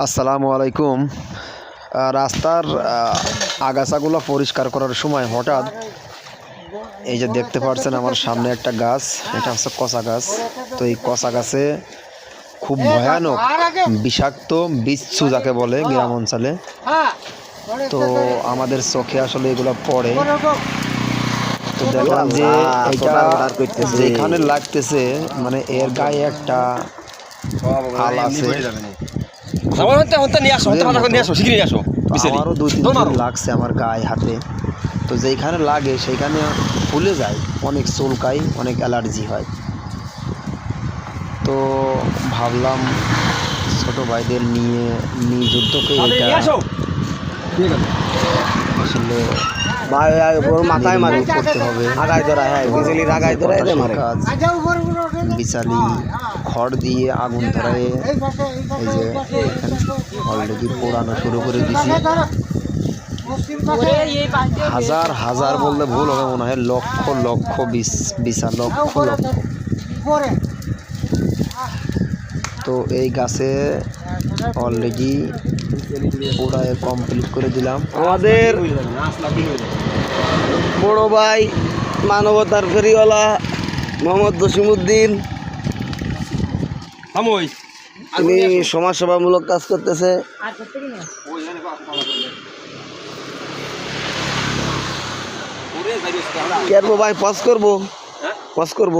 আসসালামু আলাইকুম। রাস্তার আগাছাগুলো পরিষ্কার করার সময় হঠাৎ এই যে দেখতে পাচ্ছেন আমার সামনে একটা গাছ, এটা হচ্ছে কষা গাছ। তো এই কষা গাছে খুব ভয়ানক বিষাক্ত বিচ্ছু যাকে বলে গ্রাম অঞ্চলে। তো আমাদের চোখে আসলে এগুলো পড়ে। তো দেখলাম যে যেখানে লাগতেছে মানে এর গায়ে একটা হাল আছে। আমার হতে হতে নিয়ে আসো হতে হতে নিয়ে আসো শিগগিরই নিয়ে আসো আমারও দুই তিন দিন লাগছে আমার গায়ে হাতে। তো যেখানে লাগে সেইখানে ফুলে যায় অনেক চুলকাই অনেক অ্যালার্জি হয়। তো ভাবলাম ছোট ভাইদের নিয়ে উদ্যোগে তাহলে এটা নিয়ে আসো। আসলে ওর মাথায় মারে। করতে হবে আগায় ধরা হ্যাঁ বিজলির আগায় ধরা এদের মারে। কাজ বিচালি খড় দিয়ে আগুন ধরায়। এই যে অলরেডি পোড়ানো শুরু করে দিছি। হাজার হাজার বললে ভুল হবে মনে হয়। লক্ষ লক্ষ বিশ বিশা লক্ষ লক্ষ। তো এই গাছে অলরেডি পুরায় কমপ্লিট করে দিলাম। আমাদের বড় ভাই মানবতার ফেরিওয়ালা মোহাম্মদ জসিমুদ্দিন তিনি সমাজসেবামূলক কাজ করতেছে। কেরবো ভাই পজ করব? পজ করব।